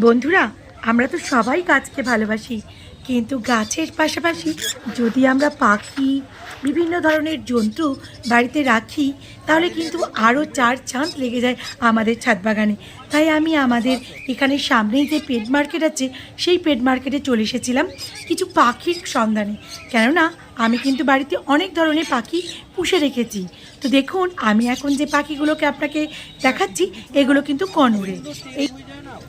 বন্ধুরা, আমরা তো সবাই গাছকে ভালোবাসি, কিন্তু গাছের পাশাপাশি যদি আমরা পাখি, বিভিন্ন ধরনের জন্তু বাড়িতে রাখি, তাহলে কিন্তু আরও চার চাঁদ লেগে যায় আমাদের ছাদ বাগানে। তাই আমি আমাদের এখানে সামনেই যে পেট মার্কেট আছে, সেই পেট মার্কেটে চলে এসেছিলাম কিছু পাখির সন্ধানে। কেননা, আমি কিন্তু বাড়িতে অনেক ধরনের পাখি পুষে রেখেছি। তো দেখুন, আমি এখন যে পাখিগুলোকে আপনাকে দেখাচ্ছি, এগুলো কিন্তু কনুরে। এই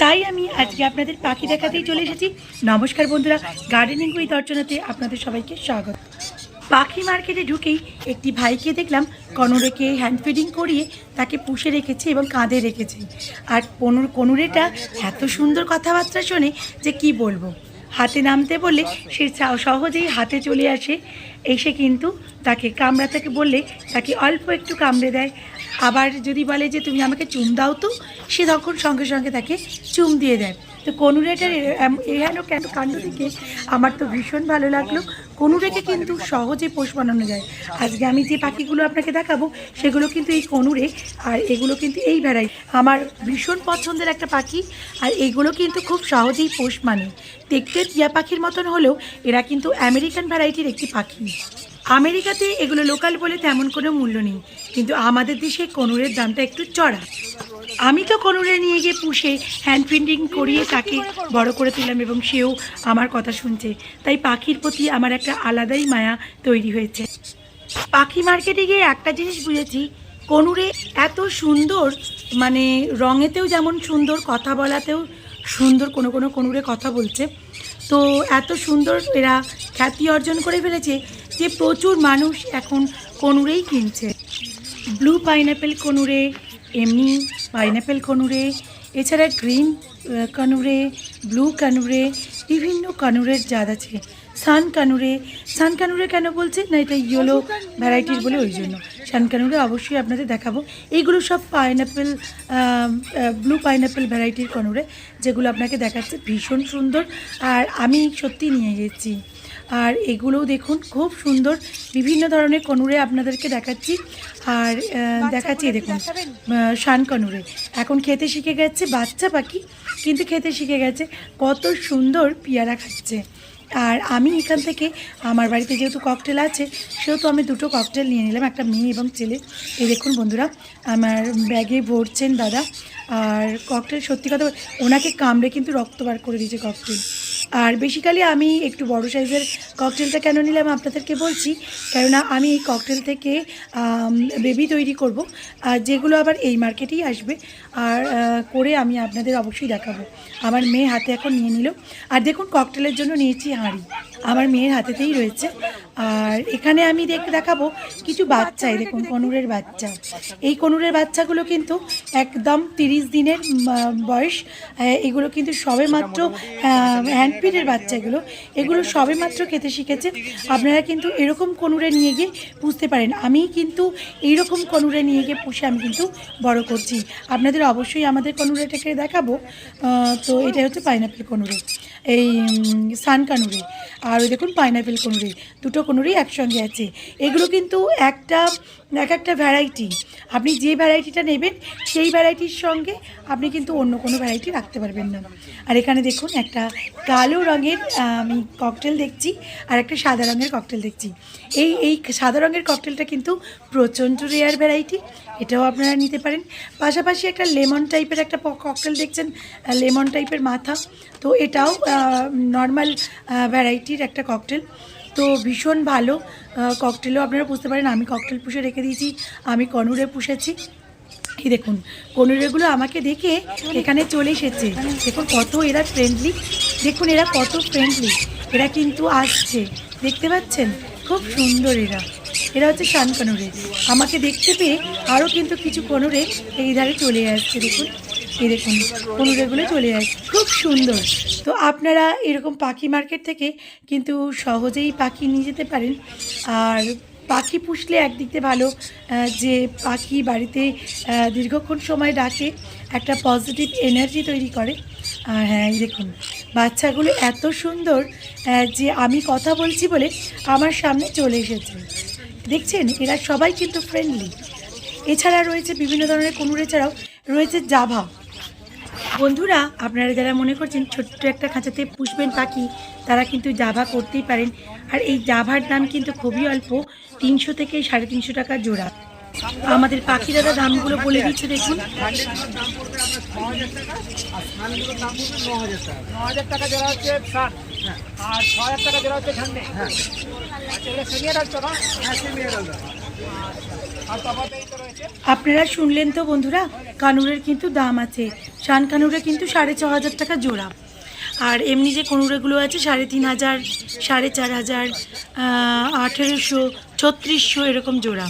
তাই আমি আজকে আপনাদের পাখি দেখাতেই চলে এসেছি। নমস্কার বন্ধুরা গার্ডেনিং উইথ অর্চনাতে আপনাদের সবাইকে স্বাগত। পাখি মার্কেটে ঢুকেই একটি ভাইকে দেখলাম, কনুরেকে হ্যান্ড ফিডিং করিয়ে তাকে পুষে রেখেছে এবং কাঁধে রেখেছে। আর কনুর, কনুরেটা এত সুন্দর কথাবার্তা শোনে যে কি বলব? হাতে নামতে বললে সে সহজেই হাতে চলে আসে। এসে কিন্তু তাকে কামড়াতে বললে তাকে অল্প একটু কামড়ে দেয়। আবার যদি বলে যে তুমি আমাকে চুম দাও তো, সে তখন সঙ্গে সঙ্গে তাকে চুম দিয়ে দেয়। তো কনুরেটার এহেন কেন কাণ্ড থেকে আমার তো ভীষণ ভালো লাগল। কনুরেকে কিন্তু সহজে পোষ বানানো যায়। আজকে আমি যে পাখিগুলো আপনাকে দেখাবো, সেগুলো কিন্তু এই কনুরে আর এগুলো কিন্তু এই ভ্যারাই আমার ভীষণ পছন্দের একটা পাখি আর এগুলো কিন্তু খুব সহজেই পোষ মানে। দেখতে টিয়া পাখির মতন হলেও এরা কিন্তু আমেরিকান ভ্যারাইটির একটি পাখি। আমেরিকাতে এগুলো লোকাল বলে তেমন কোনো মূল্য নেই, কিন্তু আমাদের দেশে কনুরের দামটা একটু চড়া। আমি তো কনুরে নিয়ে গিয়ে পুষে হ্যান্ড প্রিন্টিং করিয়ে তাকে বড় করে তুললাম এবং সেও আমার কথা শুনছে। তাই পাখির প্রতি আমার একটা আলাদাই মায়া তৈরি হয়েছে। পাখি মার্কেটে গিয়ে একটা জিনিস বুঝেছি, কনুরে এত সুন্দর মানে রঙেতেও যেমন সুন্দর, কথা বলাতেও সুন্দর, কোনো কোনো কনুরে কথা বলছে। তো এত সুন্দর এরা খ্যাতি অর্জন করে ফেলেছে যে প্রচুর মানুষ এখন কনুরেই কিনছে। ব্লু পাইনাপেল কনুরে, এমনি পাইনাপেল কনুরে, এছাড়া গ্রিন কানুরে, ব্লু কানুরে, বিভিন্ন কানুরের জাত আছে। সান কানুরে সান কানুরে কেন বলছে না, এটা ইয়েলো ভ্যারাইটির বলে ওই জন্য। সান কানুরে অবশ্যই আপনাদের দেখাবো। এইগুলো সব পাইনাপেল ব্লু পাইনাপেল ভ্যারাইটির কানুরে, যেগুলো আপনাকে দেখাচ্ছে। ভীষণ সুন্দর। আর আমি সত্যি নিয়ে গেছি আর এগুলোও দেখুন খুব সুন্দর। বিভিন্ন ধরনের কনুরে আপনাদেরকে দেখাচ্ছি। আর দেখাচ্ছি দেখুন শান কনুরে। এখন খেতে শিখে গেছে বাচ্চা পাখি কিন্তু খেতে শিখে গেছে কত সুন্দর পেয়ারা খাচ্ছে। আর আমি এখান থেকে আমার বাড়িতে যেহেতু ককটেল আছে সেহেতু আমি দুটো ককটেল নিয়ে নিলাম একটা মেয়ে এবং ছেলে। এই দেখুন বন্ধুরা আমার ব্যাগে ভরছেন দাদা। আর ককটেল সত্যি কথা ওনাকে কামড়ে কিন্তু রক্ত বার করে দিয়েছে ককটেল আর বেসিক্যালি আমি একটু বড় সাইজের ককটেলটা কেন নিলাম আপনাদেরকে বলছি, কেননা আমি এই ককটেল থেকে বেবি তৈরি করব, আর যেগুলো আবার এই মার্কেটেই আসবে, আর করে আমি আপনাদের অবশ্যই দেখাবো। আমার মেয়ে হাতে এখন নিয়ে নিল। আর দেখুন ককটেলের জন্য নিয়েছি হাঁড়ি। আমার মেয়ের হাতেতেই রয়েছে। আর এখানে আমি দেখ দেখাবো কিছু বাচ্চাই দেখুন কনুরের বাচ্চা। এই কনুরের বাচ্চাগুলো কিন্তু একদম তিরিশ দিনের বয়স। এগুলো কিন্তু সবে মাত্র হ্যান্ডপিডের বাচ্চা এগুলো এগুলো সবে মাত্র খেতে শিখেছে। আপনারা কিন্তু এরকম কনুরে নিয়ে গিয়ে পুষতে পারেন। আমি কিন্তু এইরকম কনুরে নিয়ে গিয়ে পুষে আমি কিন্তু বড় করছি। আপনাদের অবশ্যই আমাদের কনুরেটাকে দেখাবো। তো এটা হচ্ছে পাইনাপেল কনুরে। এই সান কানুরে। আর ওই দেখুন পাইনাপেল কনুরে। দুটো কনুরেই একসঙ্গে আছে। এগুলো কিন্তু একটা, এক একটা ভ্যারাইটি আপনি যে ভ্যারাইটিটা নেবেন, সেই ভ্যারাইটির সঙ্গে আপনি কিন্তু অন্য কোনো ভ্যারাইটি রাখতে পারবেন না। আর এখানে দেখুন একটা কালো রঙের আমি ককটেল দেখছি আর একটা সাদা রঙের ককটেল দেখছি। এই এই সাদা রঙের ককটেলটা কিন্তু প্রচণ্ড রেয়ার ভ্যারাইটি এটাও আপনারা নিতে পারেন। পাশাপাশি একটা লেমন টাইপের একটা ককটেল দেখছেন লেমন টাইপের মাথা। তো এটাও নর্মাল ভ্যারাইটির একটা ককটেল তো ভীষণ ভালো ককটেলও আপনারা বুঝতে পারেন, আমি ককটেল পুষে রেখে দিয়েছি, আমি কনুরে পুষেছি। এই দেখুন কনুরেগুলো আমাকে দেখে এখানে চলে এসেছে। দেখুন কত এরা ফ্রেন্ডলি দেখুন এরা কত ফ্রেন্ডলি এরা কিন্তু আসছে। দেখতে পাচ্ছেন? খুব সুন্দর এরা। এরা হচ্ছে শান কনুরে। আমাকে দেখতে পেয়ে আরও কিন্তু কিছু কনুরে এই ধারে চলে আসছে দেখুন। এই দেখুন কনুরেগুলো চলে আসছে। খুব সুন্দর। তো আপনারা এরকম পাখি মার্কেট থেকে কিন্তু সহজেই পাখি নিয়ে যেতে পারেন। আর পাখি পুষলে একদিক দিয়ে ভালো যে পাখি বাড়িতে দীর্ঘক্ষণ সময় ডাকে, একটা পজিটিভ এনার্জি তৈরি করে। আর হ্যাঁ দেখুন, বাচ্চাগুলো এত সুন্দর যে আমি কথা বলছি বলে আমার সামনে চলে এসেছে। দেখছেন? এরা সবাই কিন্তু ফ্রেন্ডলি এছাড়া রয়েছে বিভিন্ন ধরনের কুনুর এছাড়াও রয়েছে জাভা। বন্ধুরা, আপনারা যারা মনে করছেন ছোট্ট একটা খাঁচাতে পুষবেন পাখি, তারা কিন্তু জাভা করতেই পারেন। আর এই জাভার দাম কিন্তু খুবই অল্প, তিনশো থেকে সাড়ে তিনশো টাকা জোড়া। আমাদের পাখি দাদা দামগুলো বলে দিচ্ছে দেখুন। আর ছ হাজার টাকা। হচ্ছে আপনারা শুনলেন তো বন্ধুরা, কানুরের কিন্তু দাম আছে। শান কানুরে কিন্তু সাড়ে ছ হাজার টাকা জোড়া। আর এমনি যে কনুরেগুলো আছে, সাড়ে তিন হাজার, সাড়ে চার হাজার আঠেরোশো, ছত্রিশশো এরকম জোড়া।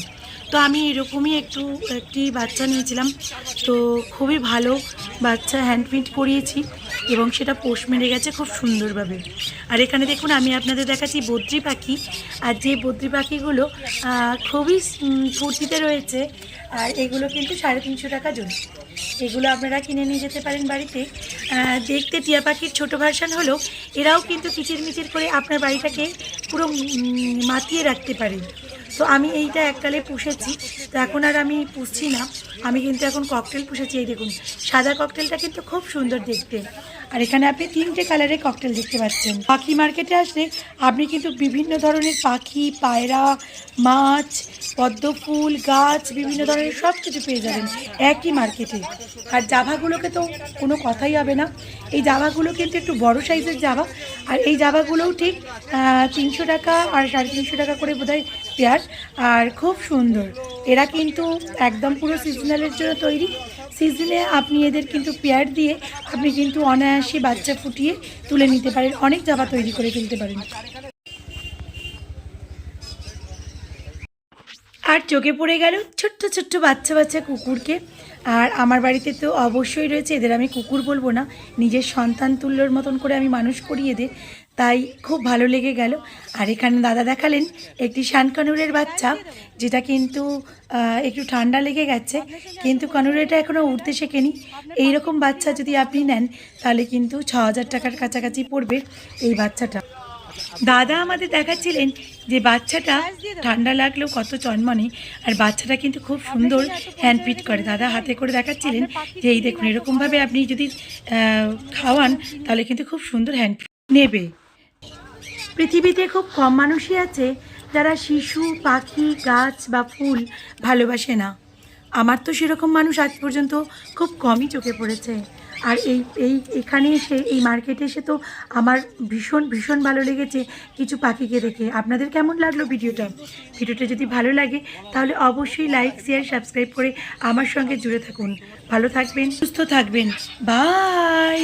তো আমি এরকমই একটু, একটি বাচ্চা নিয়েছিলাম। তো খুবই ভালো বাচ্চা হ্যান্ড প্রিন্ট করিয়েছি এবং সেটা পোষ মেরে গেছে খুব সুন্দরভাবে। আর এখানে দেখুন, আমি আপনাদের দেখাচ্ছি বদ্রি পাখি। আর যে বদ্রি পাখিগুলো খুবই ফুর্তিতে রয়েছে, আর এগুলো কিন্তু সাড়ে তিনশো টাকা জন এগুলো আপনারা কিনে নিয়ে যেতে পারেন বাড়িতে। দেখতে টিয়া পাখির ছোটো ভার্সান হলেও এরাও কিন্তু কিচির মিচির করে আপনার বাড়িটাকে পুরো মাতিয়ে রাখতে পারে। তো আমি এইটা এককালে পুষেছি। তো এখন আর আমি পুষছি না। আমি কিন্তু এখন ককটেল পুষেছি, এই দেখুন। সাদা ককটেলটা কিন্তু খুব সুন্দর দেখতে। আর এখানে আপনি তিনটে কালারের ককটেল দেখতে পাচ্ছেন। পাখি মার্কেটে আসলে আপনি কিন্তু বিভিন্ন ধরনের পাখি, পায়রা, মাছ, পদ্ম ফুল, গাছ, বিভিন্ন ধরনের সব কিছু পেয়ে যাবেন একই মার্কেটে আর জাভাগুলোকে তো কোনো কথাই হবে না। এই জাভাগুলো কিন্তু একটু বড় সাইজের জাভা। আর এই জাভাগুলোও ঠিক তিনশো টাকা আর সাড়ে তিনশো টাকা করে বোধহয় পেয়ার আর খুব সুন্দর। এরা কিন্তু একদম পুরো সিজনালের জন্য তৈরি। সিজনে আপনি এদের কিন্তু পেয়ার দিয়ে আপনি কিন্তু অনায়াসে বাচ্চা ফুটিয়ে তুলে নিতে পারেন। অনেক জাবা তৈরি করে তুলতে পারেন। আর চোখে পড়ে গেল ছোট্ট ছোট্ট বাচ্চা বাচ্চা কুকুরকে। আর আমার বাড়িতে তো অবশ্যই রয়েছে, এদের আমি কুকুর বলব না, নিজের সন্তান তুল্যর মতন করে আমি মানুষ করি এদের। তাই খুব ভালো লেগে গেল। আর এখানে দাদা দেখালেন একটি শানকানুরের বাচ্চা, যেটা কিন্তু একটু ঠান্ডা লেগে গেছে, কিন্তু কানুরেটা এখনও উঠতে শেখেনি। এইরকম বাচ্চা যদি আপনি নেন, তাহলে কিন্তু ছ হাজার টাকার কাছাকাছি পড়বে এই বাচ্চাটা। দাদা আমাদের দেখাচ্ছিলেন যে বাচ্চাটা ঠান্ডা লাগলেও কত চনমনে আর বাচ্চাটা কিন্তু খুব সুন্দর হ্যান্ড ফিট করে। দাদা হাতে করে দেখাচ্ছিলেন যে এই দেখুন এরকমভাবে আপনি যদি খাওয়ান তাহলে কিন্তু খুব সুন্দর হ্যান্ড নেবে। পৃথিবীতে খুব কম মানুষই আছে যারা শিশু পাখি গাছ বা ফুল ভালোবাসে না। আমার তো সেরকম মানুষ আজ পর্যন্ত খুব কমই চোখে পড়েছে। আর এই এই, এখানে এসে, এই মার্কেটে এসে তো আমার ভীষণ ভীষণ ভালো লেগেছে কিছু পাখিকে দেখে। আপনাদের কেমন লাগল ভিডিওটা? ভিডিওটা যদি ভালো লাগে, তাহলে অবশ্যই লাইক শেয়ার সাবস্ক্রাইব করে আমার সঙ্গে জুড়ে থাকুন। ভালো থাকবেন, সুস্থ থাকবেন। বাই